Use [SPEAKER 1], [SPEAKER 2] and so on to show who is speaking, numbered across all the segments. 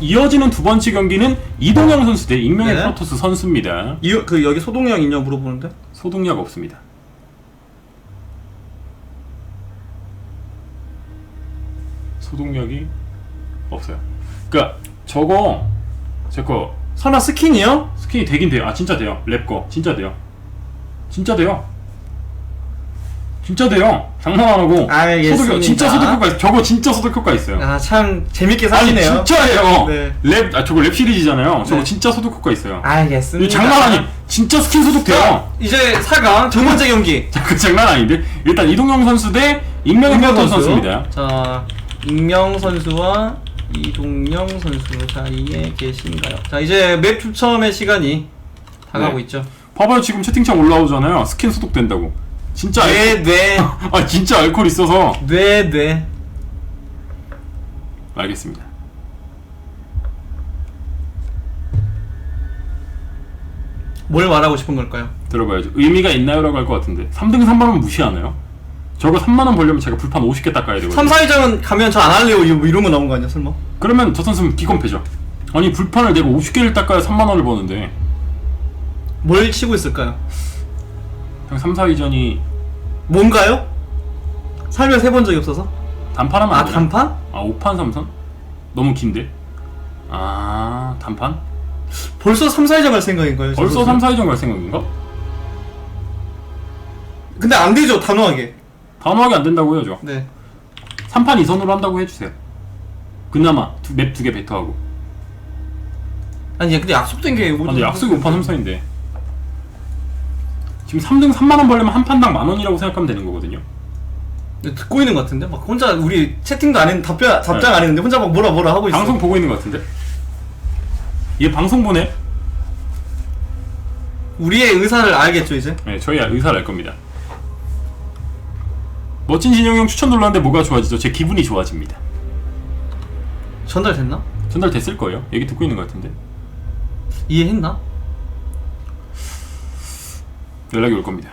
[SPEAKER 1] 이어지는 두 번째 경기는 이동영 선수 대 익명의
[SPEAKER 2] 네.
[SPEAKER 1] 프로토스 선수입니다.
[SPEAKER 2] 이, 그 여기 소동량 있냐 물어보는데?
[SPEAKER 1] 소독약 없습니다. 소독약이 없어요. 그러니까 저거 제거
[SPEAKER 2] 설마 스킨이요?
[SPEAKER 1] 스킨이 되긴 돼요. 아 진짜 돼요. 랩거 진짜 돼요. 진짜 돼요. 진짜 돼요. 장난 안 하고.
[SPEAKER 2] 알겠습니다.
[SPEAKER 1] 소독 진짜 소독 효과 있- 저거 진짜 소독 효과 있어요.
[SPEAKER 2] 아 참 재밌게
[SPEAKER 1] 아니
[SPEAKER 2] 사시네요.
[SPEAKER 1] 진짜예요.
[SPEAKER 2] 네.
[SPEAKER 1] 랩 아 저거 랩 시리즈잖아요. 저거
[SPEAKER 2] 네.
[SPEAKER 1] 진짜 소독 효과 있어요.
[SPEAKER 2] 알겠습니다.
[SPEAKER 1] 장난 아니. 진짜 스킨 소독돼요.
[SPEAKER 2] 자, 이제 4강 두 번째 경기.
[SPEAKER 1] 자, 그 장난 아닌데 일단 이동영 선수 대 익명의
[SPEAKER 2] 익명
[SPEAKER 1] 프로토스
[SPEAKER 2] 선수.
[SPEAKER 1] 선수입니다.
[SPEAKER 2] 자, 익명 선수와 이동영 선수 사이에 계신가요? 자, 이제 맵 추첨의 시간이 다가고
[SPEAKER 1] 네.
[SPEAKER 2] 있죠.
[SPEAKER 1] 봐봐요 지금 채팅창 올라오잖아요. 스킨 소독된다고. 진짜
[SPEAKER 2] 네, 네,
[SPEAKER 1] 아 진짜 알콜 있어서
[SPEAKER 2] 네, 네.
[SPEAKER 1] 알겠습니다.
[SPEAKER 2] 뭘 말하고 싶은 걸까요?
[SPEAKER 1] 들어봐야죠. 의미가 있나요라고 할 것 같은데 3등 3만 원 무시하나요? 저거 3만 원 벌려면 제가 불판 50개 닦아야 되거든요.
[SPEAKER 2] 3, 4위전 가면 저 안 할래요. 이러- 이러면 나온 거 아니야, 설마?
[SPEAKER 1] 그러면 저 선수는 기권패죠. 아니 불판을 내가 50개를 닦아야 3만 원을 버는데
[SPEAKER 2] 뭘 치고 있을까요?
[SPEAKER 1] 형 3, 4위전이
[SPEAKER 2] 뭔가요? 살면서 해본 적이 없어서?
[SPEAKER 1] 단판하면
[SPEAKER 2] 아,
[SPEAKER 1] 안 되나?
[SPEAKER 2] 단판?
[SPEAKER 1] 아 5판 3선? 너무 긴데? 아 단판?
[SPEAKER 2] 벌써 3, 4위전 갈 생각인가요? 저
[SPEAKER 1] 벌써
[SPEAKER 2] 선수?
[SPEAKER 1] 3, 4위전 갈 생각인가?
[SPEAKER 2] 근데 안 되죠, 단호하게.
[SPEAKER 1] 단호하게 안 된다고 저
[SPEAKER 2] 네.
[SPEAKER 1] 3판 2선으로 한다고 해주세요 그나마 맵 두개 배터하고
[SPEAKER 2] 아니, 근데 약속된 게
[SPEAKER 1] 아, 근데 약속이 5판 3선인데 지금 3등 3만원 벌려면 한 판당 만원이라고 생각하면 되는 거거든요
[SPEAKER 2] 네, 듣고 있는 것 같은데? 막 혼자 우리 채팅도 안 했는데 답변, 답장
[SPEAKER 1] 네.
[SPEAKER 2] 안 했는데 혼자 막 뭐라 뭐라 하고 있어.
[SPEAKER 1] 방송 보고 있는 것 같은데? 얘 방송 보네?
[SPEAKER 2] 우리의 의사를 알겠죠, 이제?
[SPEAKER 1] 네 저희 의사를 알 겁니다 멋진 진영이 형 추천 눌렀는데 뭐가 좋아지죠? 제 기분이 좋아집니다
[SPEAKER 2] 전달됐나?
[SPEAKER 1] 전달됐을 거예요 얘기 듣고 있는 것 같은데
[SPEAKER 2] 이해했나?
[SPEAKER 1] 연락이 올 겁니다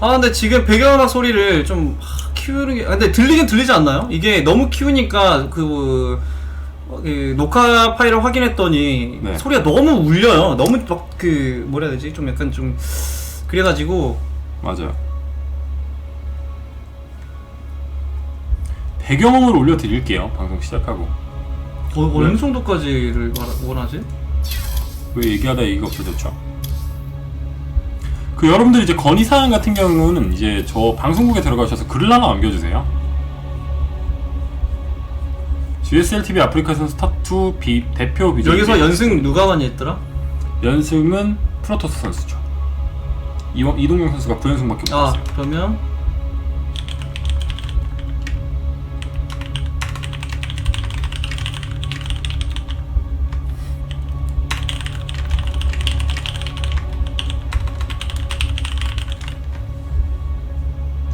[SPEAKER 2] 아, 근데 지금 배경음악 소리를 좀 하, 키우는 게, 아, 근데 들리긴 들리지 않나요? 이게 너무 키우니까 그, 어, 그 녹화 파일을 확인했더니
[SPEAKER 1] 네.
[SPEAKER 2] 소리가 너무 울려요. 너무 막 그 뭐라 해야 되지? 좀 약간 좀 그래가지고
[SPEAKER 1] 맞아요 배경음을 올려 드릴게요 방송 시작하고
[SPEAKER 2] 어,
[SPEAKER 1] 네.
[SPEAKER 2] 어느 정도까지를 말, 원하지?
[SPEAKER 1] 왜 얘기하다 얘기가 없어졌죠? 그 여러분들 이제 건의 사항 같은 경우는 이제 저 방송국에 들어가셔서 글을 하나 남겨주세요. GSLTV 아프리카 선수 스타2 비, 대표 비전
[SPEAKER 2] 여기서 연승 누가 많이 했더라?
[SPEAKER 1] 연승은 프로토스 선수죠. 이동영 선수가 9연승밖에
[SPEAKER 2] 아
[SPEAKER 1] 못했어요.
[SPEAKER 2] 그러면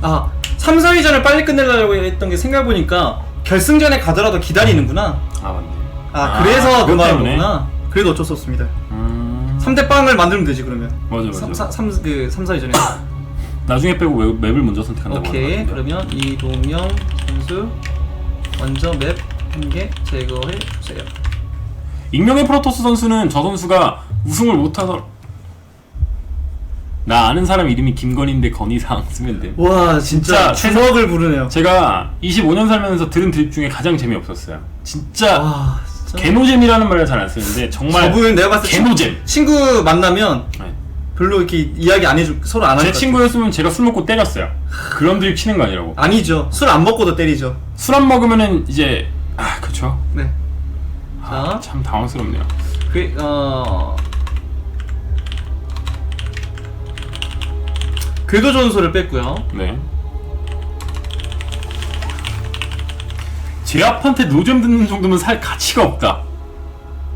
[SPEAKER 2] 아 3, 4위전을 빨리 끝내려고 했던 게 생각해보니까 결승전에 가더라도 기다리는구나
[SPEAKER 1] 아 맞네.
[SPEAKER 2] 아, 그래서 그
[SPEAKER 1] 그것
[SPEAKER 2] 말한
[SPEAKER 1] 때문에?
[SPEAKER 2] 거구나 그래도 어쩔 수 없습니다
[SPEAKER 1] 음...
[SPEAKER 2] 3대 빵을 만들면 되지 그러면
[SPEAKER 1] 맞아 맞아.
[SPEAKER 2] 3, 3, 그 3, 4위전에
[SPEAKER 1] 나중에 빼고 웹, 맵을 먼저 선택한다고
[SPEAKER 2] 오케이
[SPEAKER 1] 하는.
[SPEAKER 2] 그러면 이동영 선수 먼저 맵 한 개 제거해 주세요
[SPEAKER 1] 익명의 프로토스 선수는 저 선수가 우승을 못하더 나 아는 사람 이름이 김건희인데 건희상 쓰면 돼.
[SPEAKER 2] 와 진짜
[SPEAKER 1] 진짜
[SPEAKER 2] 주먹을 부르네요
[SPEAKER 1] 제가 25년 살면서 들은 드립 중에 가장 재미없었어요. 진짜
[SPEAKER 2] 와 진짜
[SPEAKER 1] 개노잼이라는 말을 잘 안 쓰는데 정말
[SPEAKER 2] 저분 내가 봤을 때
[SPEAKER 1] 개노잼.
[SPEAKER 2] 친구 만나면
[SPEAKER 1] 네.
[SPEAKER 2] 별로 이렇게 이야기 안 해줄 서로
[SPEAKER 1] 안제
[SPEAKER 2] 할것
[SPEAKER 1] 친구였으면 제가 술 먹고 때렸어요. 그런 드립 치는 거 아니라고.
[SPEAKER 2] 아니죠 술 안 먹고도 때리죠
[SPEAKER 1] 술 안 먹으면은 이제 아 그쵸.
[SPEAKER 2] 네
[SPEAKER 1] 아,
[SPEAKER 2] 자.
[SPEAKER 1] 참 당황스럽네요.
[SPEAKER 2] 그, 어... 궤도 전소를 뺐고요
[SPEAKER 1] 네. 제 앞한테 노잼 듣는 정도면 살 가치가 없다.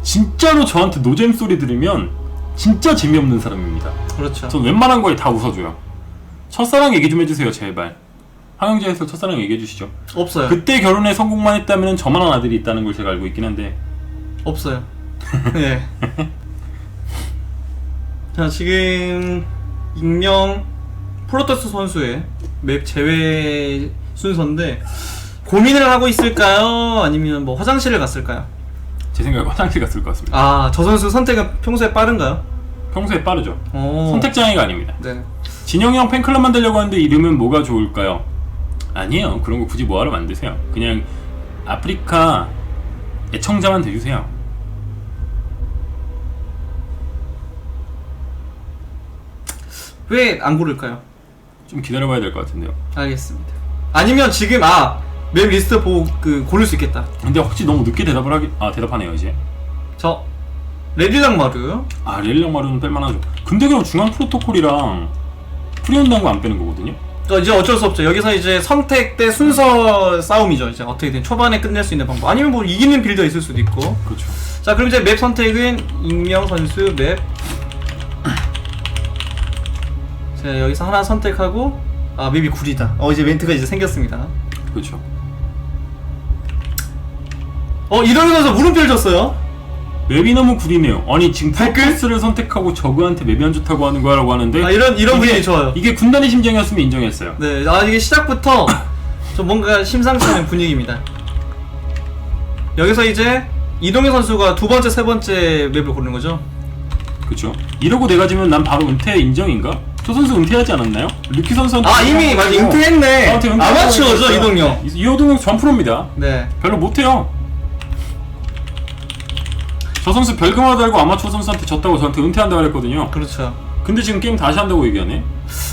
[SPEAKER 1] 진짜로 저한테 노잼 소리 들으면 진짜 재미없는 사람입니다.
[SPEAKER 2] 그렇죠
[SPEAKER 1] 전 웬만한 거에 다 웃어줘요. 첫사랑 얘기 좀 해주세요, 제발. 황영재에서 첫사랑 얘기해 주시죠.
[SPEAKER 2] 없어요
[SPEAKER 1] 그때 결혼에 성공만 했다면 저만한 아들이 있다는 걸 제가 알고 있긴 한데
[SPEAKER 2] 없어요. 네. 자, 지금 익명 프로토스 선수의 맵 제외 순서인데 고민을 하고 있을까요? 아니면 뭐 화장실을 갔을까요?
[SPEAKER 1] 제 생각에 화장실 갔을 것 같습니다.
[SPEAKER 2] 아, 저 선수 선택은 평소에 빠른가요?
[SPEAKER 1] 평소에 빠르죠.
[SPEAKER 2] 어.
[SPEAKER 1] 선택 장애가 아닙니다.
[SPEAKER 2] 네.
[SPEAKER 1] 진영이 형 팬클럽 만들려고 하는데 이름은 뭐가 좋을까요? 아니에요. 그런 거 굳이 뭐하러 만드세요. 그냥 아프리카 애청자만 돼주세요.
[SPEAKER 2] 왜 안 고를까요?
[SPEAKER 1] 좀 기다려봐야 될 것 같은데요.
[SPEAKER 2] 알겠습니다. 아니면 지금 아, 맵 리스트 보고 그 고를 수 있겠다.
[SPEAKER 1] 근데 혹시 너무 늦게 대답을 하기 아 대답하네요 이제.
[SPEAKER 2] 저 레디랑 마르.
[SPEAKER 1] 아 렐령 마루는 뺄만하죠. 근데 그럼 중앙 프로토콜이랑 프리온당구 안 빼는 거거든요.
[SPEAKER 2] 그러니까 이제 어쩔 수 없죠. 여기서 이제 선택 대 순서 싸움이죠. 이제 어떻게든 초반에 끝낼 수 있는 방법. 아니면 뭐 이기는 빌더 있을 수도 있고.
[SPEAKER 1] 그렇죠.
[SPEAKER 2] 자, 그럼 이제 맵 선택은 익명 선수 맵. 자, 여기서 하나 선택하고 아, 맵이 구리다. 어, 이제 멘트가 이제 생겼습니다.
[SPEAKER 1] 그렇죠.
[SPEAKER 2] 어, 이러면 선수 물음표를 줬어요.
[SPEAKER 1] 맵이 너무 구리네요. 아니 지금? 포커스를 선택하고 저그한테 맵이 안 좋다고 하는 거라고 하는데
[SPEAKER 2] 아, 이런 이런 분위기 좋아요.
[SPEAKER 1] 이게 군단의 심정이었으면 인정했어요.
[SPEAKER 2] 네, 아 이게 시작부터 좀 뭔가 심상치 않은 분위기입니다. 여기서 이제 이동현 선수가 두 번째, 세 번째 맵을 고르는 거죠.
[SPEAKER 1] 그렇죠. 이러고 내가 지면 난 바로 은퇴 인정인가? 저 선수 은퇴하지 않았나요? 르키 선수한테
[SPEAKER 2] 아 이미 맞아 은퇴했네.
[SPEAKER 1] 은퇴하고
[SPEAKER 2] 아마추어죠. 이동현.
[SPEAKER 1] 이- 이호동은 전 프로입니다.
[SPEAKER 2] 네.
[SPEAKER 1] 별로 못해요. 저 선수 별금하다 알고 아마추어 선수한테 졌다고 저한테 은퇴한다고 그랬거든요.
[SPEAKER 2] 그렇죠.
[SPEAKER 1] 근데 지금 게임 다시 한다고 얘기하네.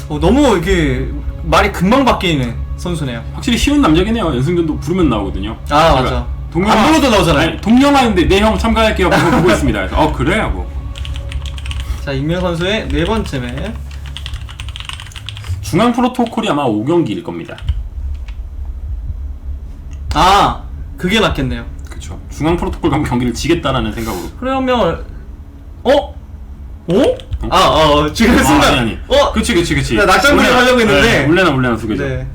[SPEAKER 2] 어, 너무 이게 말이 금방 바뀌는 선수네요.
[SPEAKER 1] 확실히 쉬운 남자긴 해요. 연승전도 부르면 나오거든요.
[SPEAKER 2] 아 맞아.
[SPEAKER 1] 동영아-
[SPEAKER 2] 안 불러도 나오잖아요.
[SPEAKER 1] 아니, 동영아인데 내 형 참가할게요. 보고 있습니다. 그래서 어 그래 하고.
[SPEAKER 2] 자 익명 선수의 네 번째 맵.
[SPEAKER 1] 중앙 프로토콜이 아마 5경기일 겁니다.
[SPEAKER 2] 아 그게 낫겠네요.
[SPEAKER 1] 그렇죠. 중앙 프로토콜 가면 경기를 지겠다라는 생각으로.
[SPEAKER 2] 그러면 어? 어? 아, 어, 지금 순간.
[SPEAKER 1] 아, 아니 아니.
[SPEAKER 2] 어?
[SPEAKER 1] 그치 그치 그치.
[SPEAKER 2] 나
[SPEAKER 1] 울레나-
[SPEAKER 2] 하려고 했는데.
[SPEAKER 1] 네, 울레나 울레나 두 개죠.
[SPEAKER 2] 네.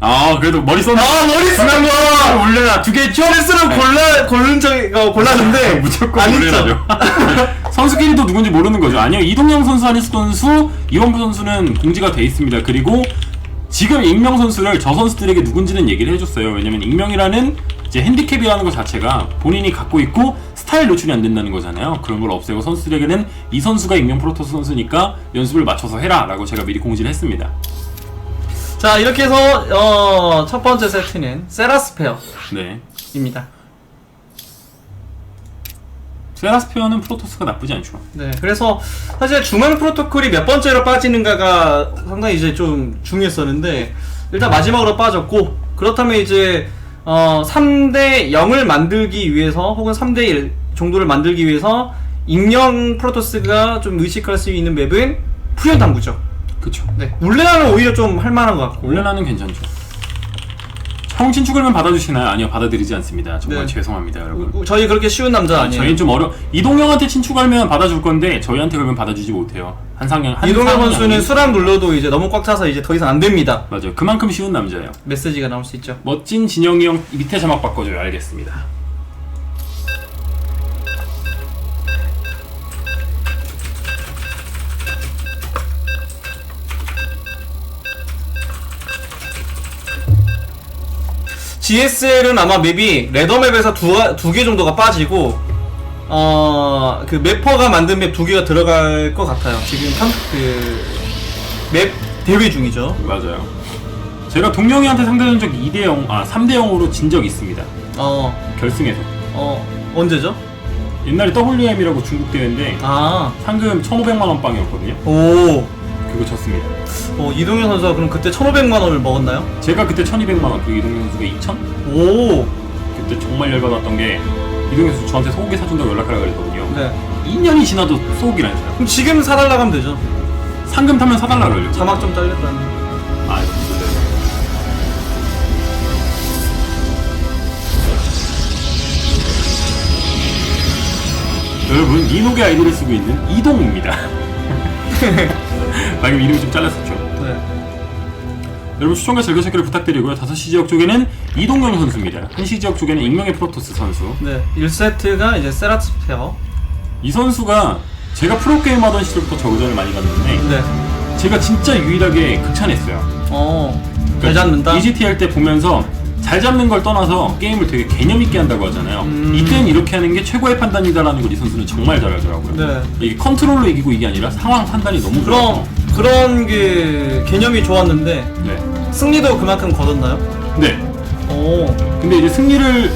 [SPEAKER 1] 아 그래도 머리 썼네.
[SPEAKER 2] 아, 머리
[SPEAKER 1] 중앙
[SPEAKER 2] 거!
[SPEAKER 1] 울레나 두개 있죠?
[SPEAKER 2] 실수로 골라 고른 적 어, 골랐는데
[SPEAKER 1] 무조건
[SPEAKER 2] 안
[SPEAKER 1] 울레나죠. 선수끼리도 누군지 모르는 거죠. 아니요 이동영 선수, 한희수 선수, 이원부 선수는 공지가 돼 있습니다. 그리고 지금 익명 선수를 저 선수들에게 누군지는 얘기를 해줬어요. 왜냐면 익명이라는 이제 핸디캡이라는 것 자체가 본인이 갖고 있고 스타일 노출이 안 된다는 거잖아요. 그런 걸 없애고 선수들에게는 이 선수가 익명 프로토스 선수니까 연습을 맞춰서 해라 라고 제가 미리 공지를 했습니다.
[SPEAKER 2] 자 이렇게 해서 어, 첫 번째 세트는 세라스페어입니다.
[SPEAKER 1] 네. 세라스페어는 프로토스가 나쁘지 않죠.
[SPEAKER 2] 네, 그래서 사실 중앙 프로토콜이 몇 번째로 빠지는가가 상당히 이제 좀 중요했었는데 일단 마지막으로 빠졌고 그렇다면 이제 어 3대 0을 만들기 위해서 혹은 3대 1 정도를 만들기 위해서 익명 프로토스가 좀 의식할 수 있는 맵은 푸현 당구죠.
[SPEAKER 1] 그쵸.
[SPEAKER 2] 네, 울레나는 오히려 좀 할만한 것 같고.
[SPEAKER 1] 올레나는 괜찮죠. 형 친추걸면 받아주시나요? 아니요 받아들이지 않습니다. 정말
[SPEAKER 2] 네.
[SPEAKER 1] 죄송합니다 여러분.
[SPEAKER 2] 우- 저희 그렇게 쉬운 남자 아니에요.
[SPEAKER 1] 저희는 좀 어려. 이동형한테 친추 걸면 받아줄 건데 저희한테 걸면 받아주지 못해요. 한상영 한
[SPEAKER 2] 이동현 선수는
[SPEAKER 1] 아닌-
[SPEAKER 2] 수락 눌러도 이제 너무 꽉 차서 이제 더 이상 안 됩니다.
[SPEAKER 1] 맞아요. 그만큼 쉬운 남자예요.
[SPEAKER 2] 메시지가 나올 수 있죠.
[SPEAKER 1] 멋진 진영이 형 밑에 자막 바꿔줘요. 알겠습니다.
[SPEAKER 2] GSL은 아마 맵이 레더맵에서 두 개 정도가 빠지고 어 그 맵퍼가 만든 맵 두 개가 들어갈 것 같아요. 지금 그맵 대회 중이죠.
[SPEAKER 1] 맞아요. 제가 동영이한테 상대전적 2대 0, 아 3대 0으로 진 적이 있습니다.
[SPEAKER 2] 어,
[SPEAKER 1] 결승에서.
[SPEAKER 2] 어 언제죠?
[SPEAKER 1] 옛날에 WM이라고 중국 대회인데
[SPEAKER 2] 아,
[SPEAKER 1] 상금 1,500만 원 빵이었거든요.
[SPEAKER 2] 오,
[SPEAKER 1] 그거 졌습니다.
[SPEAKER 2] 어 이동현 선수가 그럼 그때 1,500만 원을 먹었나요?
[SPEAKER 1] 제가 그때 1,200만 원, 그리고 이동현 선수가 2,000?
[SPEAKER 2] 오,
[SPEAKER 1] 그때 정말 열받았던 게 이동현 선수 저한테 소고기 사준다고 연락하라 그랬거든요.
[SPEAKER 2] 네.
[SPEAKER 1] 2년이 지나도 소고기라니까요.
[SPEAKER 2] 그럼 지금 사달라고 하면 되죠.
[SPEAKER 1] 상금 타면 사달라 그러려고.
[SPEAKER 2] 자막 좀 잘렸다는.
[SPEAKER 1] 아, 무슨 여러분 니노의 아이디를 쓰고 있는 이동입니다. 방금 이름이 좀 잘랐었죠.
[SPEAKER 2] 네.
[SPEAKER 1] 여러분 시청과 즐겨찾기를 부탁드리고요. 5시 지역 쪽에는 이동영 선수입니다. 1시 지역 쪽에는 익명의 프로토스 선수.
[SPEAKER 2] 네. 1세트가 이제 세라스페어.
[SPEAKER 1] 이 선수가 제가 프로게임 하던 시절부터 저그전을 많이 갔는데
[SPEAKER 2] 네.
[SPEAKER 1] 제가 진짜 유일하게 극찬했어요.
[SPEAKER 2] 어, 잘 잡는다.
[SPEAKER 1] EGT 할 때 보면서 잘 잡는 걸 떠나서 게임을 되게 개념 있게 한다고 하잖아요.
[SPEAKER 2] 음.
[SPEAKER 1] 이때는 이렇게 하는 게 최고의 판단이다라는 걸 이 선수는 정말 잘하더라고요.
[SPEAKER 2] 네.
[SPEAKER 1] 이게 컨트롤로 이기고 이게 아니라 상황 판단이 너무
[SPEAKER 2] 그럼
[SPEAKER 1] 좋아서.
[SPEAKER 2] 그런 그 개념이 좋았는데
[SPEAKER 1] 네.
[SPEAKER 2] 승리도 그만큼 거뒀나요?
[SPEAKER 1] 네.
[SPEAKER 2] 오,
[SPEAKER 1] 근데 이제 승리를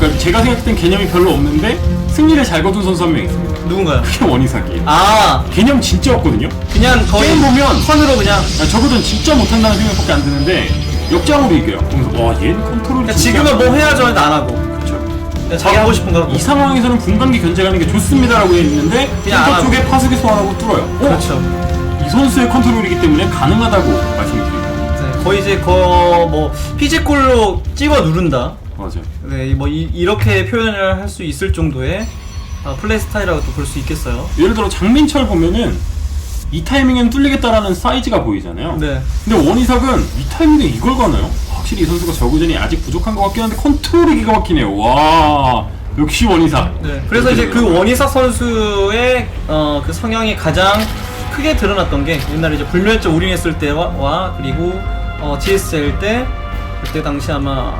[SPEAKER 1] 그러니까 제가 생각할 땐 개념이 별로 없는데 승리를 잘 거둔 선수 한 명 있습니다.
[SPEAKER 2] 누군가요?
[SPEAKER 1] 그게 원희삭이에요.
[SPEAKER 2] 아,
[SPEAKER 1] 개념 진짜 없거든요.
[SPEAKER 2] 그냥 거의
[SPEAKER 1] 게임 보면
[SPEAKER 2] 선으로 그냥
[SPEAKER 1] 아, 저거는 진짜 못한다는 생각밖에 안 드는데 역장으로 이겨요. 그러면서 와 얘는 컨트롤이
[SPEAKER 2] 그러니까
[SPEAKER 1] 진짜
[SPEAKER 2] 지금은 뭐 해야죠 해도 안 하고
[SPEAKER 1] 그렇죠.
[SPEAKER 2] 그냥 자기 하고 싶은 거 하고
[SPEAKER 1] 이 상황에서는 분간기 견제하는 게 좋습니다라고 했는데
[SPEAKER 2] 그냥 안
[SPEAKER 1] 센터. 쪽에 파수기 소환하고 뚫어요. 어?
[SPEAKER 2] 그렇죠
[SPEAKER 1] 이 선수의 컨트롤이기 때문에 가능하다고 말씀드립니다.
[SPEAKER 2] 네, 거의 이제 거뭐 피지컬로 찍어 누른다
[SPEAKER 1] 맞아요.
[SPEAKER 2] 네, 뭐 이, 이렇게 표현을 할 수 있을 정도의 아, 플레이 스타일이라고 또 볼 수 있겠어요
[SPEAKER 1] 예를 들어 장민철 보면은 이 타이밍엔 뚫리겠다라는 사이즈가 보이잖아요.
[SPEAKER 2] 네
[SPEAKER 1] 근데 원희삭은 이 타이밍에 이걸 가나요? 확실히 이 선수가 저구전이 아직 부족한 것 같긴 한데 컨트롤이 기가 막히네요. 와 역시 원희삭.
[SPEAKER 2] 네, 그래서 이제 그 원희사 선수의 어, 그 성향이 가장 크게 드러났던 게 옛날에 이제 불멸자 올인했을 때와 와, 그리고 어, GSL 때 그때 당시 아마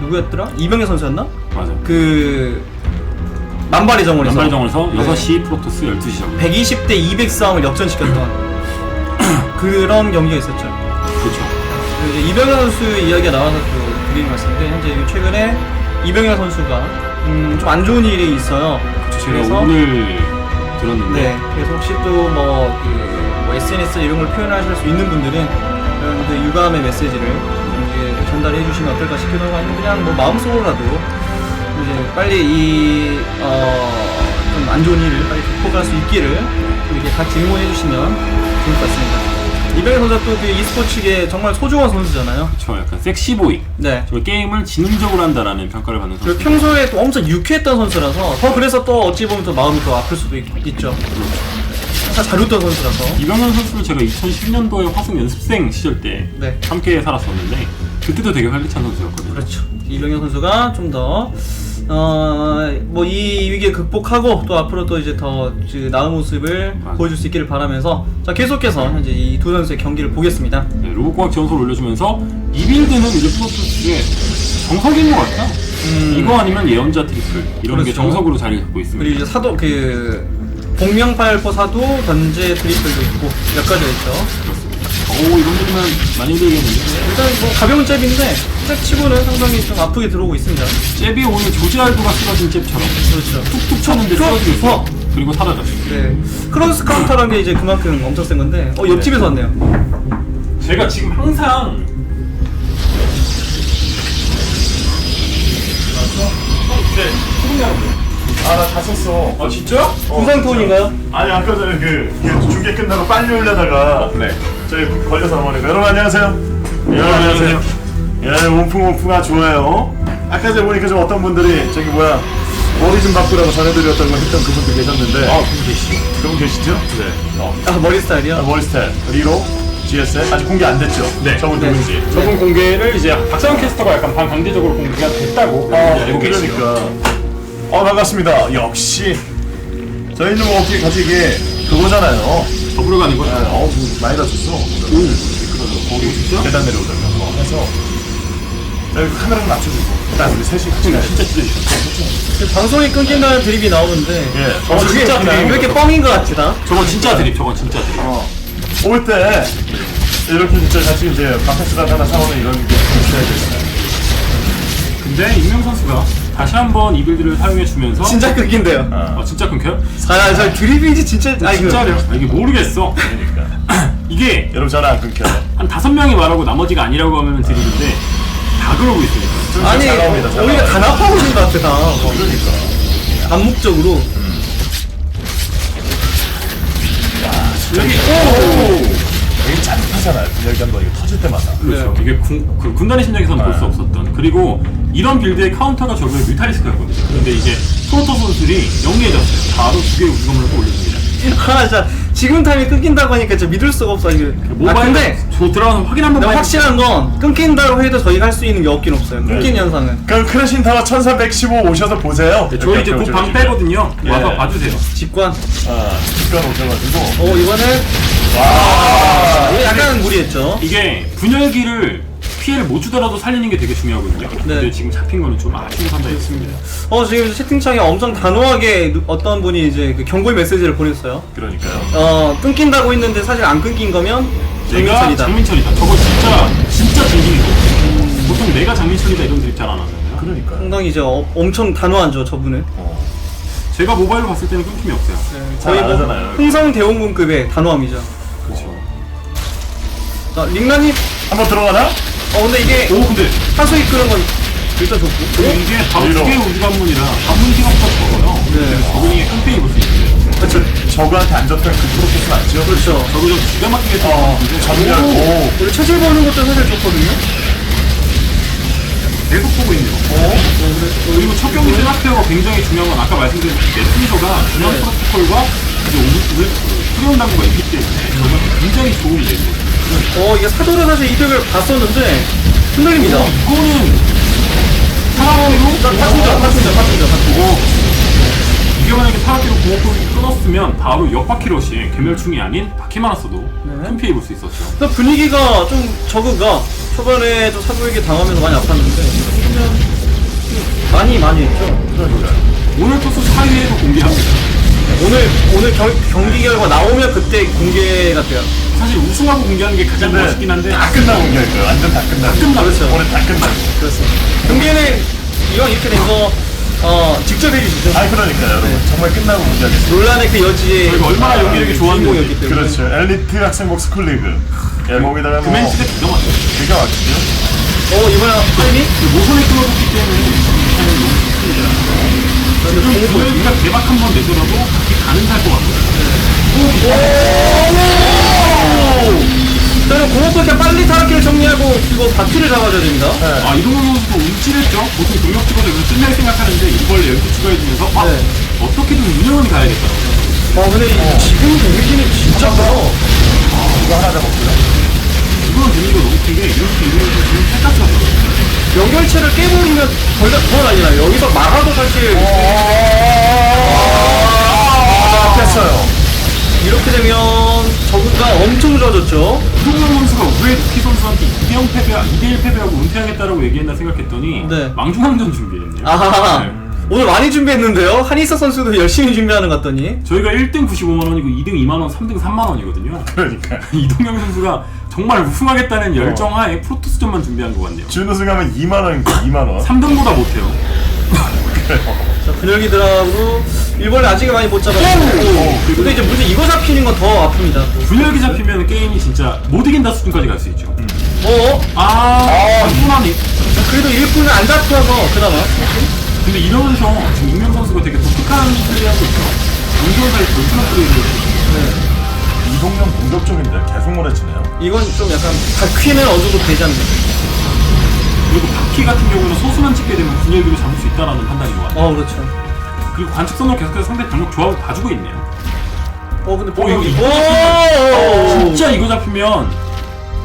[SPEAKER 2] 누구였더라? 이병현 선수였나?
[SPEAKER 1] 맞아.
[SPEAKER 2] 그 만발의 정원에서
[SPEAKER 1] 연발 정원에서
[SPEAKER 2] 네.
[SPEAKER 1] 6시 프로토스 12시 정원.
[SPEAKER 2] 120대 200 싸움을 역전시켰던 그런 경기가 있었죠.
[SPEAKER 1] 그렇죠.
[SPEAKER 2] 그 이제 이병현 선수 이야기가 나와서 또 드리는 말씀인데 현재 최근에 이병현 선수가 음, 좀안 좋은 일이 있어요.
[SPEAKER 1] 제가
[SPEAKER 2] 그래서-
[SPEAKER 1] 오늘 들었는데
[SPEAKER 2] 네, 그래서 혹시 또뭐 그, 뭐 SNS 이런 걸 표현하실 수 있는 분들은 여러분들 유감의 메시지를 이제 전달해 주시면 어떨까 싶기도 하고 아니면 그냥 뭐 마음속으로라도 이제 빨리 이, 어, 좀 안 좋은 일을 빨리 극복할 수 있기를 좀 이렇게 같이 응원해 주시면 좋을 것 같습니다. 이병현 선수가 또그 e스포츠계 정말 소중한 선수잖아요.
[SPEAKER 1] 저 약간 섹시보이.
[SPEAKER 2] 네.
[SPEAKER 1] 저 게임을 지능적으로 한다라는 평가를 받는
[SPEAKER 2] 그리고
[SPEAKER 1] 선수.
[SPEAKER 2] 평소에 또 엄청 유쾌했던 선수라서 더 그래서 또 어찌 보면 더 마음이 더 아플 수도 있, 있죠. 항상 잘 웃던 선수라서.
[SPEAKER 1] 이병현 선수를 제가 2010년도에 화승 연습생 시절 때
[SPEAKER 2] 네.
[SPEAKER 1] 함께 살았었는데 그때도 되게 활기찬 선수였거든요.
[SPEAKER 2] 그렇죠. 이병현 선수가 좀 더, 어, 뭐 이 위기를 극복하고 또 앞으로 또 이제 더 그, 나은 모습을
[SPEAKER 1] 맞아요.
[SPEAKER 2] 보여줄 수 있기를 바라면서 자, 계속해서 현재 이 두 선수의 경기를 보겠습니다.
[SPEAKER 1] 네, 로봇공학 지원소를 올려주면서 이 빌드는 이제 프로토스의 정석인 것 같아요.
[SPEAKER 2] 음.
[SPEAKER 1] 이거 아니면 예언자 트리플 이런 게
[SPEAKER 2] 그렇죠.
[SPEAKER 1] 정석으로 자리 잡고 있습니다.
[SPEAKER 2] 그리고 이제 사도, 그, 복명팔포 사도 던제 트리플도 있고 몇 가지가 있죠.
[SPEAKER 1] 오 이런 데면 많이 되겠는데
[SPEAKER 2] 일단 뭐 가벼운 잽인데 잽 치고는 상당히 좀 아프게 들어오고 있습니다.
[SPEAKER 1] 잽이 오늘 조지알도가 쓰러진 잽처럼
[SPEAKER 2] 그렇죠.
[SPEAKER 1] 툭툭 쳤는데
[SPEAKER 2] 툭!
[SPEAKER 1] 쓰러지고 있어
[SPEAKER 2] 어.
[SPEAKER 1] 그리고 사라졌어
[SPEAKER 2] 네. 크로스 카운터라는 게 이제 그만큼 엄청 센 건데, 어, 옆집에서 왔네요.
[SPEAKER 1] 제가 지금 항상
[SPEAKER 3] 아, 나 다쳤어.
[SPEAKER 1] 아 진짜?
[SPEAKER 2] 부상톤인가요?
[SPEAKER 3] 아니, 아까 전에 그, 그 중계 끝나고 빨리 오려다가
[SPEAKER 1] 네
[SPEAKER 3] 저희 걸려서 넘어가니까. 여러분, 안녕하세요. 예,
[SPEAKER 1] 안녕하세요.
[SPEAKER 3] 예, 온풍온풍아 좋아요. 아까 전에 보니까 좀 어떤 분들이 저기 뭐야, 머리 좀 바꾸라고 전해드렸다고 했던 그분도 계셨는데.
[SPEAKER 1] 아 그분 계시죠
[SPEAKER 3] 그분 계시죠? 네. 어.
[SPEAKER 2] 아, 머리 스타일이요?
[SPEAKER 3] 아, 머리 스타일. 리로, GSL. 아직 공개 안 됐죠?
[SPEAKER 1] 네.
[SPEAKER 3] 저분
[SPEAKER 2] 네.
[SPEAKER 3] 누군지.
[SPEAKER 1] 저분 공개를 이제 박상현 캐스터가 약간 반강제적으로 공개가 됐다고
[SPEAKER 3] 어,
[SPEAKER 1] 알고 계시죠
[SPEAKER 3] 그러니까. 어, 반갑습니다. 역시. 저희는 뭐 어떻게 같이 이게 그거잖아요.
[SPEAKER 1] 더불어 가는 거죠
[SPEAKER 3] 네, 어, 많이 다쳤어. 거기
[SPEAKER 1] 진짜?
[SPEAKER 3] 계단 내려오다가 어, 해서 여기 카메라 맞춰주고 일단 우리 셋이 같이 가야지.
[SPEAKER 1] 진짜
[SPEAKER 2] 그 방송이 끊긴다는 드립이 나오는데,
[SPEAKER 3] 예,
[SPEAKER 2] 어,
[SPEAKER 3] 저거
[SPEAKER 2] 그게
[SPEAKER 3] 진짜
[SPEAKER 2] 왜
[SPEAKER 3] 드립.
[SPEAKER 2] 이렇게 뻥인 것 같지, 다?
[SPEAKER 1] 저건 진짜 드립 저건 진짜 드립
[SPEAKER 3] 어. 올때 이렇게 진짜 같이 이제 바카스가 하나 사오는 이런 게 있어야 되잖아요.
[SPEAKER 1] 근데 임명 선수가 다시 한번 이 빌드를 사용해 주면서
[SPEAKER 2] 진짜 끊긴대요.
[SPEAKER 3] 어.
[SPEAKER 1] 아 진짜 끊겨요?
[SPEAKER 2] 아, 저 드립인지 진짜, 그,
[SPEAKER 1] 진짜래요? 아, 이게 모르겠어
[SPEAKER 3] 그러니까
[SPEAKER 1] 이게
[SPEAKER 3] 여러분 전화 안 끊겨요.
[SPEAKER 1] 한 다섯 명이 말하고 나머지가 아니라고 하면 드립인데 다 그러고 있으니까
[SPEAKER 2] 아니,
[SPEAKER 3] 잘 나옵니다. 잘
[SPEAKER 2] 우리가
[SPEAKER 3] 나와요.
[SPEAKER 2] 나빠고 있는 것 같아, 다.
[SPEAKER 3] 그러니까.
[SPEAKER 2] 암묵적으로.
[SPEAKER 1] 여기 오!
[SPEAKER 3] 되게 짜릿하잖아요. 분열기 한번 이거 터질 때마다.
[SPEAKER 1] 그렇죠.
[SPEAKER 2] 네.
[SPEAKER 1] 이게 군, 그 군단의 심장에서는 볼수
[SPEAKER 3] 네.
[SPEAKER 1] 없었던 그리고 이런 빌드의 카운터가 저번에 뮤타리스크였거든요. 근데 이제 프로토 선수들이 영리해졌어요. 바로 두 개의 우주건물을 또 올려줍니다.
[SPEAKER 2] 아, 진짜, 지금 타임이 끊긴다고 하니까 진짜 믿을 수가 없어, 이거. 아,
[SPEAKER 1] 모바일
[SPEAKER 2] 근데,
[SPEAKER 1] 저 들어가서 확인 한번
[SPEAKER 2] 근데 확실한 건, 끊긴다고 해도 저희가 할 수 있는 게 없긴 없어요. 끊긴
[SPEAKER 3] 네.
[SPEAKER 2] 현상은.
[SPEAKER 3] 그럼 크래신 타워 1315 오셔서 보세요.
[SPEAKER 1] 네, 저희 이제 곧 방. 빼거든요. 와서
[SPEAKER 3] 예.
[SPEAKER 1] 봐주세요.
[SPEAKER 2] 직관.
[SPEAKER 3] 아, 직관 오셔가지고.
[SPEAKER 2] 어, 이거는 아, 이거 약간 무리했죠.
[SPEAKER 1] 이게 분열기를 피해를 못 주더라도 살리는 게 되게 중요하거든요. 근데 지금 잡힌 거는 좀 아쉬운 판단이었습니다.
[SPEAKER 2] 어 지금 채팅창에 엄청 단호하게 누- 어떤 분이 이제 그 경고의 메시지를 보냈어요.
[SPEAKER 3] 그러니까요.
[SPEAKER 2] 어 끊긴다고 했는데 사실 안 끊긴 거면
[SPEAKER 1] 내가
[SPEAKER 2] 장민철이다.
[SPEAKER 1] 장민철이다. 저거 진짜 진짜 들리는 거. 보통 내가 장민철이다 이런 드립 잘안 하잖아요.
[SPEAKER 3] 그러니까요.
[SPEAKER 2] 상당히 이제 어, 엄청 단호하죠 저분은.
[SPEAKER 3] 어.
[SPEAKER 1] 제가 모바일로 봤을 때는 끊김이 없어요.
[SPEAKER 3] 잘
[SPEAKER 2] 거의 안뭐
[SPEAKER 3] 하잖아요.
[SPEAKER 2] 흥성 대원군급의 단호함이죠.
[SPEAKER 1] 그렇죠.
[SPEAKER 2] 자 링라님,
[SPEAKER 3] 한번 들어가나?
[SPEAKER 2] 어 근데 이게
[SPEAKER 1] 오 근데
[SPEAKER 2] 하수 이끄는 건 일단 좋고.
[SPEAKER 1] 이게 바로. 두개 우주 관문이라 관문 생각보다 적어요.
[SPEAKER 2] 네.
[SPEAKER 1] 저분이 깡패 입을 수 있는데
[SPEAKER 3] 그렇죠. 저거한테 안 졌던 그 프로토스 맞죠?
[SPEAKER 2] 그렇죠.
[SPEAKER 1] 저거 좀 기가 막히게
[SPEAKER 3] 어,
[SPEAKER 1] 생겼는데
[SPEAKER 3] 전멸. 오.
[SPEAKER 2] 그리고 체질 보는 것도 사실 좋거든요.
[SPEAKER 1] 계속 보고 있네요.
[SPEAKER 2] 어?
[SPEAKER 1] 그리고 첫 경기 세나페어가 굉장히 중요한 건 아까 말씀드린 메신저가 중앙
[SPEAKER 2] 네.
[SPEAKER 1] 프로토콜과 이제 우리 프리온 당구가 있기 때문에 저건 굉장히 좋은 메신저.
[SPEAKER 2] 어 이게 사도를 사실 이득을 봤었는데 흔들립니다.
[SPEAKER 1] 이거는 사람으로
[SPEAKER 2] 자 파충전, 파충전, 파충전, 파충전.
[SPEAKER 1] 이게 만약에 타락기로 공업을 끊었으면 바로 옆바퀴러시 개멸충이 아닌 바퀴만 왔어도
[SPEAKER 2] 네.
[SPEAKER 1] 큰 피해 볼 수 있었죠.
[SPEAKER 2] 근데 분위기가 좀 저그가 초반에 좀 사도에게 당하면서 많이 아팠는데 좀 많이 많이 했죠.
[SPEAKER 1] 오늘 토스 4위에도 공개합니다.
[SPEAKER 2] 오늘 오늘 경, 경기 결과 나오면 그때 공개가 돼요.
[SPEAKER 1] 사실 우승하고 공개하는 게 가장
[SPEAKER 3] 근데
[SPEAKER 1] 멋있긴 한데
[SPEAKER 3] 다 끝나고 공개할 거예요. 완전 다 끝나고.
[SPEAKER 1] 끝나고.
[SPEAKER 2] 그렇죠.
[SPEAKER 3] 오늘 다 끝나고.
[SPEAKER 2] 그렇습니다. 경기는 이왕 이렇게 된 거 어, 직접 해주시죠.
[SPEAKER 3] 아 그러니까요, 여러분. 정말 끝나고 공개하겠습니다.
[SPEAKER 2] 논란의 그 여지에
[SPEAKER 1] 저희가 얼마나 연기력이 좋았는지.
[SPEAKER 2] 주인공이었기 때문에.
[SPEAKER 3] 그렇죠. 엘리트 학생복 스쿨리그. 예, 거기다가 그뭐
[SPEAKER 1] 멘트가 기가 막혀요.
[SPEAKER 3] 기가 막히죠.
[SPEAKER 2] 어 이번에?
[SPEAKER 1] 그 모선에 끊어졌기 때문에 지금 분위기가 대박 한 번 내더라도 바퀴 가는 살것 같아요.
[SPEAKER 2] 저는 공업부터 빨리 타락기를 정리하고 이거 바퀴를 잡아줘야 됩니다.
[SPEAKER 3] 네.
[SPEAKER 1] 아 이동현 선수도 움찔했죠. 보통 동력 찍어서 이거 끝날 생각하는데 이걸 연속 추가해주면서 아
[SPEAKER 2] 네.
[SPEAKER 1] 어떻게든 운영은 가야겠다.
[SPEAKER 2] 어 근데 이- 지금 공격진이 진짜 커.
[SPEAKER 3] 이거 하나 잡았고요.
[SPEAKER 1] 이거는 재미가 너무 큰게 이렇게 이동현 선수는 살짝 쳤어요.
[SPEAKER 2] 연결체를 깨버리면 걸려 더 난리나요. 여기서 막아도 사실
[SPEAKER 3] 아, 깼어요.
[SPEAKER 2] 이렇게 되면 저구가 엄청 좋아졌죠.
[SPEAKER 1] 이동현 선수가 왜 루키 선수한테 2대0 패배, 2대1 패배하고 은퇴하겠다라고 얘기했나 생각했더니
[SPEAKER 2] 네.
[SPEAKER 1] 망중왕전 준비했네요.
[SPEAKER 2] 아하.
[SPEAKER 1] 네.
[SPEAKER 2] 오늘 많이 준비했는데요. 한희석 선수도 열심히 준비하는 것 같더니.
[SPEAKER 1] 저희가 1등 95만 원이고 2등 2만 원, 3등 3만 원이거든요.
[SPEAKER 3] 그러니까.
[SPEAKER 1] 이동영 선수가 정말 우승하겠다는 열정하에 프로토스전만 준비한 것 같네요.
[SPEAKER 3] 준우승 하면 2만 원입니다. 2만 원.
[SPEAKER 1] 3등보다 못해요.
[SPEAKER 2] 자, 근육이들하고 일본을 아직 많이 못 잡았고. 근데 이제 문제 이거 잡히는 건 더 아픕니다.
[SPEAKER 1] 분열기 잡히면 게임이 진짜 못 이긴다 수준까지 갈 수 있죠.
[SPEAKER 2] 어?
[SPEAKER 1] 아, 이분하네.
[SPEAKER 2] 그래도 일꾼을 안 잡혀서 그나마.
[SPEAKER 1] 근데 이러면서 지금 익명 선수가 되게 독특한 플레이 하고 있죠. 운전사의 돌진한 플레이를
[SPEAKER 3] 이동영 공격적인데 계속 몰아치네요.
[SPEAKER 2] 이건 좀 약간 바퀴는 어느 정도 되지 않나.
[SPEAKER 1] 그리고 바퀴 같은 경우는 소수만 찍게 되면 분열기로 잡을 수 있다라는 판단인 것 같아요.
[SPEAKER 2] 어 그렇죠.
[SPEAKER 1] 그리고 관측선으로 계속해서 상대 병력 조합을 봐주고 있네요.
[SPEAKER 2] 어 근데
[SPEAKER 1] 어, 이거- 이거
[SPEAKER 2] 오!
[SPEAKER 1] 진짜 이거 잡히면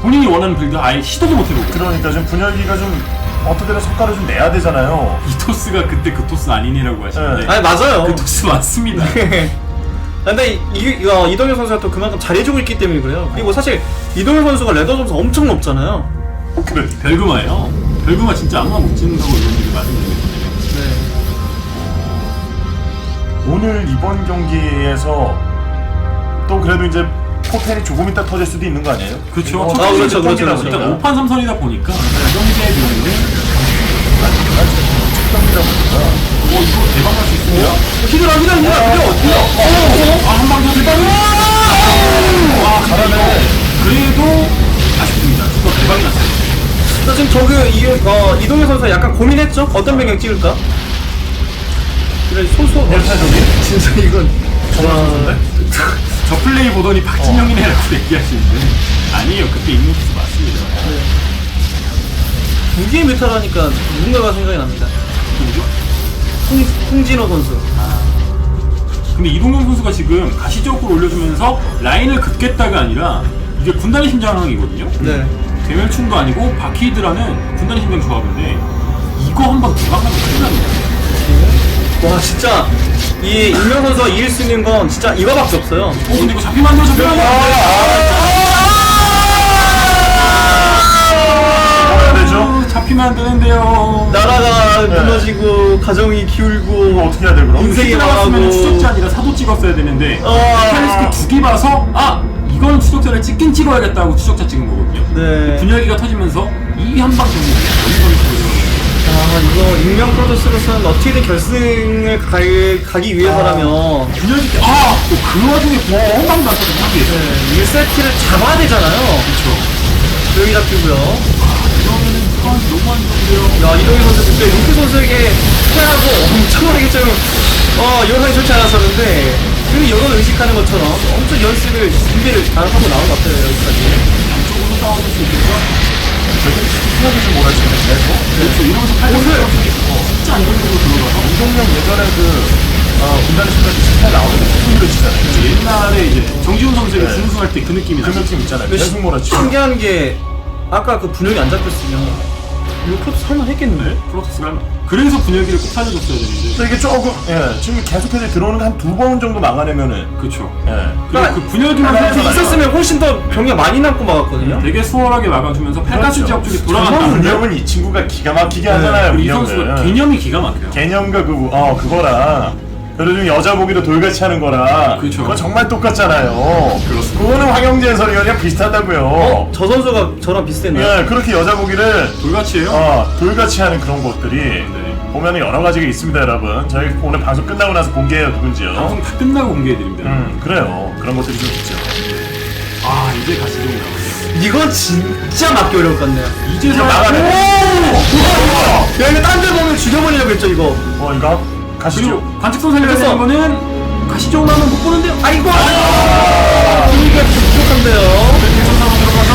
[SPEAKER 1] 본인이 원하는 빌드 아예 시도도 못 해보고
[SPEAKER 3] 그러니까 지금 분열기가 좀 어떻게든 성과를 좀 내야 되잖아요.
[SPEAKER 1] 이 토스가 그때 그 토스 아니니라고 하시는데
[SPEAKER 3] 네.
[SPEAKER 2] 아니 맞아요.
[SPEAKER 1] 그 토스 맞습니다.
[SPEAKER 2] 근데 이, 이, 어, 이동현 선수가 또 그만큼 잘해주고 있기 때문에 그래요. 그리고 사실 이동현 선수가 레더 점수 엄청 높잖아요.
[SPEAKER 3] 그래.
[SPEAKER 1] 별그마예요. 별그마 진짜 아무나 못 찍는다고 이런 얘기 말씀드리거든요.
[SPEAKER 2] 네.
[SPEAKER 3] 오늘 이번 경기에서 또 그래도 이제 포텐이 조금 이따 터질 수도 있는 거 아니에요?
[SPEAKER 1] 그렇죠. 첫
[SPEAKER 2] 아,
[SPEAKER 1] 번째
[SPEAKER 2] 그렇죠, 그렇죠,
[SPEAKER 3] 보니까.
[SPEAKER 1] 일단 5판 3선이다 보니까 가정제에 비하는 어날수 있습니다.
[SPEAKER 2] 히드라 히드라 히드라 히드라 어때요?
[SPEAKER 1] 아한방더 대박. 아
[SPEAKER 3] 잘하네.
[SPEAKER 1] 그래도 아쉽습니다. 이거 대박이 났어요.
[SPEAKER 2] 자, 지금 저그 이, 어, 이동현 선수가 약간 고민했죠? 어떤 병력 찍을까? 그래 소소
[SPEAKER 3] 헬타족이
[SPEAKER 2] 진짜 이건
[SPEAKER 3] 정말
[SPEAKER 1] 저 플레이 보더니 박진영이네 라고 얘기하시는데 아니에요. 그때 코스 맞습니다.
[SPEAKER 2] 두 개의 메타라니까 누군가가 생각이 납니다.
[SPEAKER 1] 누구죠?
[SPEAKER 2] 홍, 홍진호 선수.
[SPEAKER 1] 근데 이동경 선수가 지금 가시적으로 올려주면서 라인을 긋겠다가 아니라 이게 군단의 심장이거든요.
[SPEAKER 2] 네.
[SPEAKER 1] 대멸충도 아니고 바퀴드라는 군단의 심장 조합인데 이거 한번 대박 나면 큰일 납니다.
[SPEAKER 2] 와 진짜 이 임명 선수가 이길 수 있는 건 진짜 이거밖에 없어요.
[SPEAKER 1] 어 근데 이거 잡히면 안 돼요 잡히면 안 돼요
[SPEAKER 3] 뭐야
[SPEAKER 1] 잡히면 안 되는데요.
[SPEAKER 2] 나라가
[SPEAKER 3] 네.
[SPEAKER 2] 무너지고 가정이 기울고
[SPEAKER 3] 어떻게 해야 돼 그럼?
[SPEAKER 2] 인생이
[SPEAKER 1] 나갔으면 추적자 아니라 사도 찍었어야 되는데
[SPEAKER 2] 어.
[SPEAKER 1] 뮤탈리스크 두개 봐서 아 이건 추적자를 찍긴 찍어야겠다고 추적자 찍은 거거든요.
[SPEAKER 2] 네.
[SPEAKER 1] 분열기가 터지면서 이 한 방 정도
[SPEAKER 2] 아 이거 익명 프로듀스로서는 어떻게든 결승을 가, 가기 위해서라면.
[SPEAKER 1] 분열기 때아또그 와중에 한방 났거든요
[SPEAKER 2] 네, 1세트를 잡아야 되잖아요.
[SPEAKER 1] 그렇죠
[SPEAKER 2] 조용히 잡히고요
[SPEAKER 1] 그러면은 상황이 너무 안 좋은데요.
[SPEAKER 2] 야 이동희 선수 그때 루키 선수에게 패하고 엄청나게 좀 어, 영상이 좋지 않았었는데 그 여론 의식하는 것처럼 엄청 연습을 준비를 잘 하고 나온 것 같아요 여기까지.
[SPEAKER 1] 양쪽으로 싸워줄 수 있겠죠?
[SPEAKER 3] 생각이 좀 몰아치는데
[SPEAKER 1] 그렇죠. 이러면서 팔을 진짜 안정적으로 들어가서
[SPEAKER 3] 이동영 예전에 그 어, 군단의 순간 스타일 나오는데 무슨 치잖아요.
[SPEAKER 1] 옛날에 이제 정지훈 선수가
[SPEAKER 3] 네.
[SPEAKER 1] 준우승할 때 그 느낌이
[SPEAKER 3] 그
[SPEAKER 1] 나죠
[SPEAKER 3] 느낌 있잖아요.
[SPEAKER 2] 근데
[SPEAKER 3] 계속 몰아치고.
[SPEAKER 2] 신기한 게 아까 그 분열이 안 잡혔으면 이거 프로토 살만했겠는데?
[SPEAKER 1] 네, 프로토스가 그래서 분열기를 꼭 살려줬어야 되는데.
[SPEAKER 3] 또 이게 조금 예 지금 계속해서 들어오는 거 한 두 번 정도 막아내면은.
[SPEAKER 1] 그렇죠
[SPEAKER 3] 예.
[SPEAKER 1] 그리고 그 분열기만 살짝
[SPEAKER 2] 있었으면 훨씬 더 병력 많이 남고 막았거든요.
[SPEAKER 1] 되게 수월하게 막아주면서 팔가스
[SPEAKER 3] 그렇죠.
[SPEAKER 1] 지역 쪽에 돌아간다.
[SPEAKER 3] 운영은 이 친구가 기가 막히게 하잖아요
[SPEAKER 1] 이
[SPEAKER 3] 운영을.
[SPEAKER 1] 선수가 개념이 기가 막혀요.
[SPEAKER 3] 개념과 그, 어, 그거랑 그리고 여자 보기로 돌같이 하는 거랑
[SPEAKER 1] 그렇죠.
[SPEAKER 3] 거 정말 똑같잖아요.
[SPEAKER 1] 그렇습니다.
[SPEAKER 3] 그거는 황영재 해설이랑 그냥 비슷하다고요.
[SPEAKER 2] 어? 저 선수가 저랑 비슷했네요?
[SPEAKER 3] 예, 그렇게 여자 보기를
[SPEAKER 1] 돌같이에요?
[SPEAKER 3] 어, 돌같이 하는 그런 것들이
[SPEAKER 1] 네.
[SPEAKER 3] 보면은 여러 가지가 있습니다 여러분. 저희 오늘 방송 끝나고 나서 공개해요 누군지요
[SPEAKER 1] 방송 다 끝나고 공개해드립니다.
[SPEAKER 3] 음 그래요. 그런 것들이 좀 있죠.
[SPEAKER 1] 아 이제 가시죠 나오네요.
[SPEAKER 2] 이건 진짜 막기 어려울 것 같네요.
[SPEAKER 1] 이제 사
[SPEAKER 3] 막아내
[SPEAKER 2] 야 이거 딴 데 보면 죽여버리려고 했죠 이거.
[SPEAKER 3] 어 이거 가시죠.
[SPEAKER 1] 그리고 관측선 되는 거는 가시죠. 나면 못 보는데요
[SPEAKER 2] 아이고! 분위기가 좀 부족한데요?
[SPEAKER 1] 대선사로 들어가서.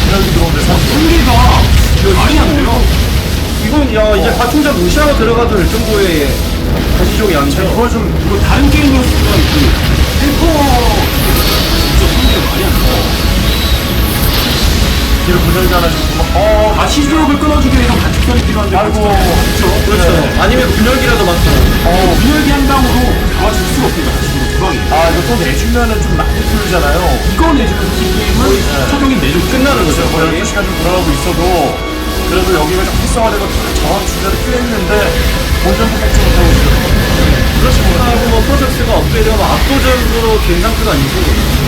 [SPEAKER 3] 분열기 들어오는데 사실
[SPEAKER 1] 승리가 말이 안 돼요.
[SPEAKER 2] 이건 야 이제 과충전 무시하고 들어가도 될 정도의 가시족이 아니죠?
[SPEAKER 3] 그거 좀
[SPEAKER 1] 이거 다른 게임이었으면 그 템포 진짜 승리가 말이 안 돼요
[SPEAKER 3] 뒤로 하나 좀 보면 어
[SPEAKER 1] 가시족을 끊어주기 위해서 관측선이 필요한데
[SPEAKER 3] 아이고.
[SPEAKER 1] 그렇죠.
[SPEAKER 2] 그렇죠.
[SPEAKER 3] 네.
[SPEAKER 2] 아니면 분열기라도 많죠
[SPEAKER 3] 어,
[SPEAKER 1] 분열기 한 방으로 잡아줄 수가 없습니다. 두 방이.
[SPEAKER 3] 아 이거 또 내주면은 좀 많이 풀잖아요.
[SPEAKER 1] 이거 내주면 사실 게임은 최종인 내주
[SPEAKER 2] 끝나는 거죠.
[SPEAKER 3] 뭐
[SPEAKER 2] 거의
[SPEAKER 3] 12시간 좀 돌아가고 있어도 그래도 여기가 좀 활성화되고 정확 주제를 꿰했는데 본전도 뽑지 못하고 있어요 그렇지 뭐
[SPEAKER 2] 하고 뭐 프로젝트가 업그레이드가 뭐 압도적으로 된 상태가 아니고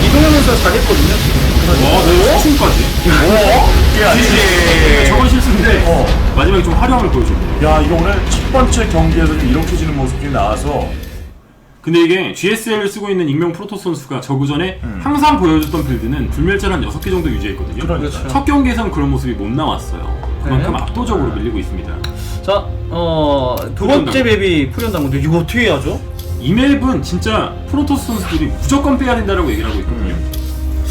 [SPEAKER 2] 이동현 선수가 잘했거든요
[SPEAKER 1] 와, 네.
[SPEAKER 3] 뭐? 이게 아니지
[SPEAKER 1] 저건 실수인데
[SPEAKER 3] 어.
[SPEAKER 1] 마지막에 좀 화려함을 보여줬네요.
[SPEAKER 3] 야 이거 오늘 첫 번째 경기에서 좀 이렇게 지는 모습이 나와서
[SPEAKER 1] 근데 이게 GSL을 쓰고 있는 익명 프로토스 선수가 저그 전에 항상 보여줬던 빌드는 불멸자를 한 6개 정도 유지했거든요.
[SPEAKER 3] 그러니까.
[SPEAKER 2] 그렇죠.
[SPEAKER 1] 첫 경기에서는 그런 모습이 못 나왔어요. 그만큼
[SPEAKER 2] 네.
[SPEAKER 1] 압도적으로 밀리고 있습니다.
[SPEAKER 2] 자, 어, 두 번째 맵이 풀연당인데 이거 어떻게 해야죠?
[SPEAKER 1] 이 맵은 진짜 프로토스 선수들이 무조건 빼야 된다라고 얘기를 하고 있거든요.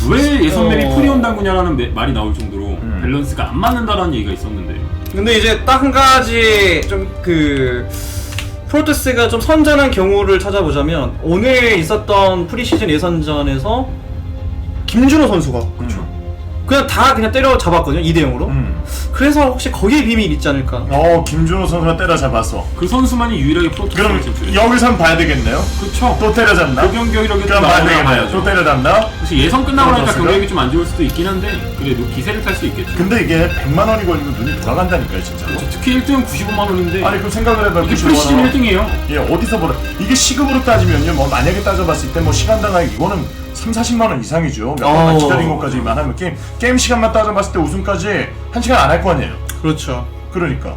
[SPEAKER 1] 왜 예선 맵이
[SPEAKER 2] 어.
[SPEAKER 1] 프리온 당구냐라는 매- 말이 나올 정도로
[SPEAKER 3] 음.
[SPEAKER 1] 밸런스가 안 맞는다라는 얘기가 있었는데
[SPEAKER 2] 근데 이제 딱 한 가지 좀 그 프로토스가 좀 선전한 경우를 찾아보자면 오늘 있었던 프리시즌 예선전에서 김준호 선수가
[SPEAKER 3] 그렇죠
[SPEAKER 2] 그냥 다 그냥 때려 잡았거든요 2대 0으로.
[SPEAKER 3] 음.
[SPEAKER 2] 그래서 혹시 거기에 비밀이 있지 않을까?
[SPEAKER 3] 어 김준호 선수가 때려잡았어
[SPEAKER 1] 그 선수만이 유일하게 프로토스
[SPEAKER 3] 그럼
[SPEAKER 1] 진출했죠.
[SPEAKER 3] 여기선 봐야 되겠네요
[SPEAKER 1] 그렇죠.
[SPEAKER 3] 또 때려잡나?
[SPEAKER 1] 그 경기력이
[SPEAKER 3] 그럼 봐야 되겠네요 또 때려잡나?
[SPEAKER 1] 사실 예선 끝나고 나니까
[SPEAKER 3] 프로토스가?
[SPEAKER 1] 경기력이 좀 안 좋을 수도 있긴 한데 그래도 기세를 탈 수 있겠죠.
[SPEAKER 3] 근데 이게 100만 원이 걸리면 눈이 돌아간다니까요 진짜로
[SPEAKER 1] 그렇죠. 특히 1등 95만 원인데
[SPEAKER 3] 아니 그럼 생각을 해봐요
[SPEAKER 1] 이게
[SPEAKER 3] 95만
[SPEAKER 1] 프리시즌
[SPEAKER 3] 원.
[SPEAKER 1] 1등이에요.
[SPEAKER 3] 예, 어디서 벌어? 이게 시급으로 따지면요, 뭐 만약에 따져봤을 때 뭐 시간당 이거는 3, 40만 원 이상이죠. 몇 번만
[SPEAKER 2] 어.
[SPEAKER 3] 기다린 것까지만 하면 게임 게임 시간만 따져봤을 때 우승까지 한 시간 안 할 거 아니에요.
[SPEAKER 2] 그렇죠.
[SPEAKER 3] 그러니까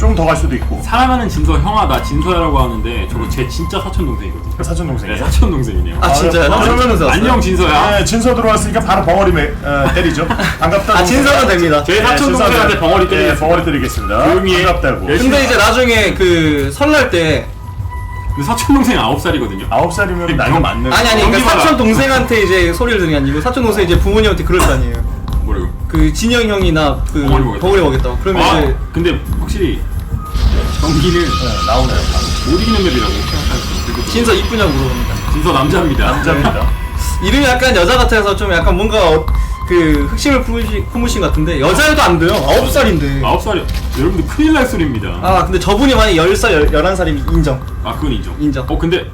[SPEAKER 3] 좀 더 갈 수도 있고.
[SPEAKER 1] 사랑하는 진서 형아가 진서야라고 하는데 저거 제 진짜 사촌 동생이거든요.
[SPEAKER 3] 사촌
[SPEAKER 1] 네,
[SPEAKER 3] 동생이에요.
[SPEAKER 1] 사촌 동생이네요.
[SPEAKER 2] 아 진짜요?
[SPEAKER 3] 아,
[SPEAKER 2] 왔어요?
[SPEAKER 1] 안녕 진서야.
[SPEAKER 3] 네, 진서 들어왔으니까 바로 벙어리 매, 어, 때리죠. 반갑다.
[SPEAKER 2] 아 진서는 됩니다.
[SPEAKER 1] 제 사촌 동생한테 벙어리 때리겠습니다.
[SPEAKER 3] 벙어리 때리겠습니다.
[SPEAKER 1] 조용히 해.
[SPEAKER 3] 반갑다고.
[SPEAKER 1] 열심히
[SPEAKER 2] 근데 이제 나중에 그 설날 때
[SPEAKER 1] 근데 사촌 동생 9살이거든요.
[SPEAKER 3] 아홉 살이면 나이가 많네.
[SPEAKER 2] 아니 아니 그러니까
[SPEAKER 1] 경기마다.
[SPEAKER 2] 사촌 동생한테 이제 소리를 들은 게 아니고 사촌 동생 이제 부모님한테 그럴 거 아니에요.
[SPEAKER 1] 뭐라고?
[SPEAKER 2] 그 진영 형이나 그
[SPEAKER 1] 벙어리 먹겠다.
[SPEAKER 2] 그러면
[SPEAKER 1] 아,
[SPEAKER 2] 이제
[SPEAKER 1] 근데 확실히 경기는
[SPEAKER 3] 네, 나오네요.
[SPEAKER 1] 못 이기는 맵이라고.
[SPEAKER 2] 진서 이쁘냐고 물어봅니다.
[SPEAKER 1] 진서 남자입니다.
[SPEAKER 3] 남자입니다.
[SPEAKER 2] 이름이 약간 여자 같아서 좀 약간 뭔가 어, 그 흑심을 품으신, 품으신 것 같은데 여자여도 안 돼요. 9살인데.
[SPEAKER 1] 9살이요. 여러분들 큰일 날 소리입니다.
[SPEAKER 2] 아 근데 저분이 만약 10살, 11 살이면 인정.
[SPEAKER 1] 아 그건 인정.
[SPEAKER 2] 인정.
[SPEAKER 1] 어 근데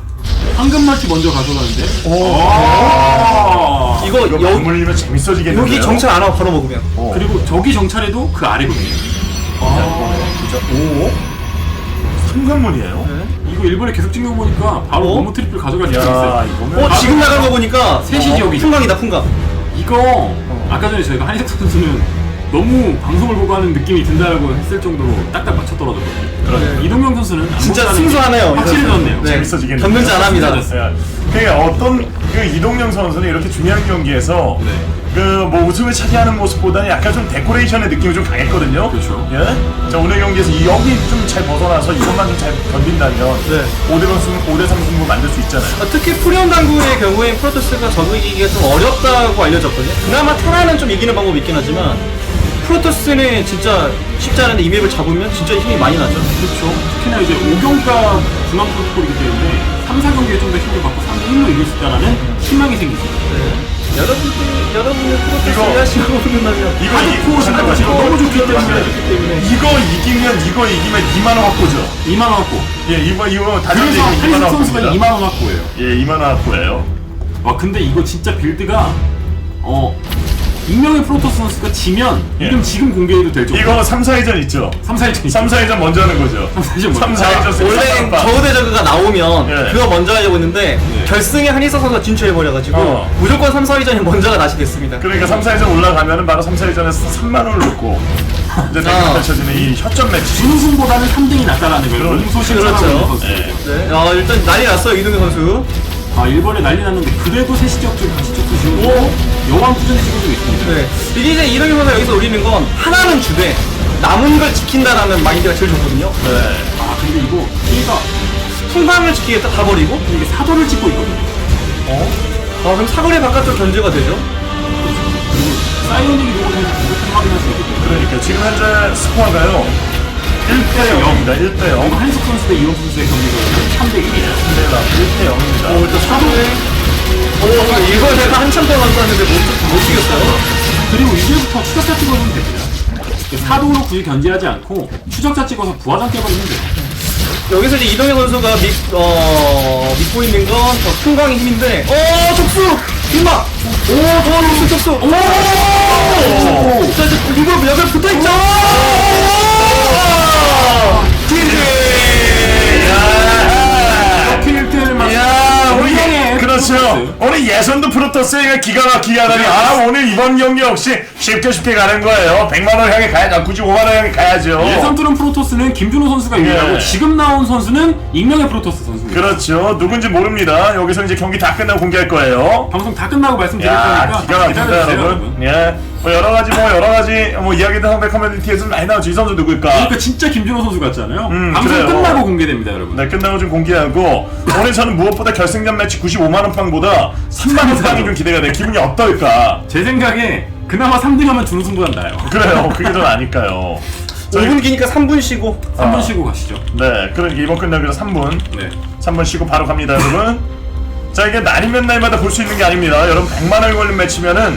[SPEAKER 1] 황금마치 먼저 가져가는데.
[SPEAKER 3] 오.
[SPEAKER 1] 아.
[SPEAKER 2] 이거
[SPEAKER 3] 이거
[SPEAKER 2] 여,
[SPEAKER 3] 건물이면 재밌어지겠는데요.
[SPEAKER 2] 여기 정찰 안 하고 바로 먹으면.
[SPEAKER 3] 어.
[SPEAKER 1] 그리고 저기 정찰해도 그 아래거든요.
[SPEAKER 3] 진짜 오. 삼관문이에요.
[SPEAKER 1] 이거 일본에 계속 찍는 거 보니까 바로
[SPEAKER 2] 어?
[SPEAKER 1] 너무 트리플 가져갈
[SPEAKER 3] 수야
[SPEAKER 1] 있어요.
[SPEAKER 3] 이거면
[SPEAKER 2] 어 지금 나간 거 보니까
[SPEAKER 1] 셋이 지역이죠.
[SPEAKER 2] 풍광이다 풍광.
[SPEAKER 1] 이거 아까 전에 저희가 한희석 선수는 너무 방송을 보고 하는 느낌이 든다고 했을 정도로 딱딱 맞춰 떨어졌거든요.
[SPEAKER 3] 그러네.
[SPEAKER 1] 이동영 선수는 안
[SPEAKER 2] 진짜
[SPEAKER 1] 못하는 게
[SPEAKER 2] 순수하네요.
[SPEAKER 1] 확실히. 졌네요.
[SPEAKER 2] 네.
[SPEAKER 3] 재밌어지겠네요.
[SPEAKER 2] 던전지 안 합니다.
[SPEAKER 1] 진짜
[SPEAKER 3] 그러니까 어떤 그 이동영 선수는 이렇게 중요한 경기에서
[SPEAKER 1] 네.
[SPEAKER 3] 그뭐 우승을 차지하는 모습보다는 약간 좀 데코레이션의 느낌이 좀 강했거든요.
[SPEAKER 1] 그렇죠.
[SPEAKER 3] 예. 자 오늘 경기에서 이 여기 좀 잘 벗어나서 이것만 좀 잘 견딘다면
[SPEAKER 2] 네.
[SPEAKER 3] 5대 3 5대 3 승부 만들 수 있잖아요.
[SPEAKER 2] 어, 특히 프리온 당구의 경우엔 프로토스가 적을 이기기가 좀 어렵다고 알려졌거든요. 그나마 테라는 좀 이기는 방법이 있긴 하지만 프로토스는 진짜 쉽지 않은데 이 맵을 잡으면 진짜 힘이 많이 나죠.
[SPEAKER 1] 그렇죠. 특히나 이제 5경가 중앙 프로토콜이기 때문에 3, 4경기에 좀 더 힘을 받고 3대 1로 이길 수 있다는 희망이 생기죠.
[SPEAKER 2] 여러분들, 여러분들 프로토스
[SPEAKER 3] 이거-
[SPEAKER 2] 하시고 있는다면
[SPEAKER 3] 이거 이
[SPEAKER 1] 하드코어 생각하시고
[SPEAKER 3] 잠깐만요.
[SPEAKER 1] 너무 좋기 때문에.
[SPEAKER 3] 이거 이기면 이거 이기면 2만 원 확보죠.
[SPEAKER 1] 2만 원 확보.
[SPEAKER 3] 예, 이거 이거 다른
[SPEAKER 1] 그래서
[SPEAKER 3] 얘기 2만 원
[SPEAKER 1] 선수가
[SPEAKER 3] 확보입니다.
[SPEAKER 1] 2만 원 확보예요.
[SPEAKER 3] 예, 2만 원 확보예요.
[SPEAKER 1] 와 근데 이거 진짜 빌드가 어 익명의 프로토스 선수가 지면
[SPEAKER 3] 예.
[SPEAKER 1] 이름 지금 공개해도 될 정도.
[SPEAKER 3] 이거 3, 4회전 있죠?
[SPEAKER 1] 3, 4일전
[SPEAKER 3] 3, 4회전 먼저 하는 거죠.
[SPEAKER 1] 3, 4일전
[SPEAKER 3] 3,
[SPEAKER 1] 먼저.
[SPEAKER 3] 4회전
[SPEAKER 2] 원래 저우대 저그가 나오면
[SPEAKER 3] 예.
[SPEAKER 2] 그거 먼저 하려고 했는데
[SPEAKER 1] 네.
[SPEAKER 2] 결승에 한희석 선수가 진출해버려가지고
[SPEAKER 3] 어.
[SPEAKER 2] 무조건 3, 4위전이 먼저가 낫이 됐습니다.
[SPEAKER 3] 그러니까 3, 4회전 올라가면은 바로 3, 4회전에서 3만 원을 놓고 이제 대결
[SPEAKER 2] 아.
[SPEAKER 3] 펼쳐지는 이 협전 매치.
[SPEAKER 1] 준우승보다는 3등이 낫다라는 걸
[SPEAKER 3] 그런-
[SPEAKER 1] 공소시를
[SPEAKER 2] 그렇죠.
[SPEAKER 1] 선수.
[SPEAKER 3] 예.
[SPEAKER 2] 네. 아, 일단 난리 났어요, 이동현 선수.
[SPEAKER 1] 아 일본에 난리 났는데 그래도 세시적 쪽 가시적도 지우고 여왕 투전이 찍어주고 있습니다.
[SPEAKER 2] 네. 이게 이제 이동현 선수가 여기서 올리는 건 하나는 주되 남은 걸 지킨다라는 마인드가 제일 좋거든요.
[SPEAKER 3] 네.
[SPEAKER 1] 아 근데 이거 키가
[SPEAKER 2] 풍방을 지키겠다 다 버리고
[SPEAKER 1] 이게 사도를 찍고 있거든요.
[SPEAKER 3] 어?
[SPEAKER 2] 아 그럼 사거리 바깥쪽 견제가 되죠?
[SPEAKER 1] 그리고 사이오닉이 로봇에서 공격을 확인할 수 있거든요.
[SPEAKER 3] 그러니까 지금 현재 스코어가요. 1대 0입니다. 1대
[SPEAKER 1] 그리고
[SPEAKER 3] 0.
[SPEAKER 1] 한석 선수 대 이용 선수의 경기가 3대 1이에요.
[SPEAKER 3] 1대 0입니다.
[SPEAKER 2] 오 일단 사거리 오 이거 제가 한참 동안 썼는데 못, 못 이겼어요.
[SPEAKER 1] 그리고 이제부터 추적자 찍어주면 됩니다. 사도로 굳이 견제하지 않고 추적자 찍어서 부하장 깨버리면 돼요.
[SPEAKER 2] 여기서 이제 이동현 선수가 믿, 어, 믿고 있는 건 저 풍광의 힘인데 어 촉수! 임마! 오 촉수 촉수! 오! 자 이제 이거 여기 붙어 있죠!
[SPEAKER 3] 야!
[SPEAKER 1] 이렇게 1등을
[SPEAKER 3] 야, 오늘
[SPEAKER 1] 훌륭해.
[SPEAKER 3] 예, 그렇죠. 예선도 프로토스가 기가 막히게 하다니 아 오늘 이번 경기 역시 쉽게 쉽게 가는 거예요. 100만 원 향해 가야 아, 굳이 5만 원 향해 가야죠.
[SPEAKER 1] 예선 뚫은 프로토스는 김준호 선수가 유리하고
[SPEAKER 3] 예.
[SPEAKER 1] 지금 나온 선수는 익명의 프로토스 선수입니다.
[SPEAKER 3] 그렇죠. 누군지 모릅니다. 여기서 이제 경기 다 끝나고 공개할 거예요.
[SPEAKER 1] 방송 다 끝나고 말씀드릴
[SPEAKER 3] 야,
[SPEAKER 1] 거니까
[SPEAKER 3] 기가 막힌다
[SPEAKER 1] 기다려주세요,
[SPEAKER 3] 여러분. 예. 뭐 여러 가지 뭐 여러 가지 뭐 이야기들 상대 커뮤니티에서 많이 나오죠. 이 선수 누굴까?
[SPEAKER 1] 그러니까 진짜 김준호 선수 같잖아요.
[SPEAKER 3] 음,
[SPEAKER 1] 방송
[SPEAKER 3] 그래요.
[SPEAKER 1] 끝나고 공개됩니다, 여러분.
[SPEAKER 3] 네, 끝나고 좀 공개하고 오늘 저는 무엇보다 결승전 매치 95만 원 빵보다 3만 원 빵이 좀 기대가 돼. 기분이 어떨까?
[SPEAKER 1] 제 생각에 그나마 3등하면 준우승보단 나요.
[SPEAKER 3] 그래요. 그게 더 나니까요. 저희
[SPEAKER 2] 5분 기니까 3분 쉬고
[SPEAKER 1] 3분
[SPEAKER 3] 아.
[SPEAKER 1] 쉬고 가시죠.
[SPEAKER 3] 네, 그러니까 이번 끝나기로 3분.
[SPEAKER 1] 네.
[SPEAKER 3] 3분 쉬고 바로 갑니다, 여러분. 자, 이게 날이면 날마다 볼 수 있는 게 아닙니다. 여러분 100만 원이 걸린 매치면은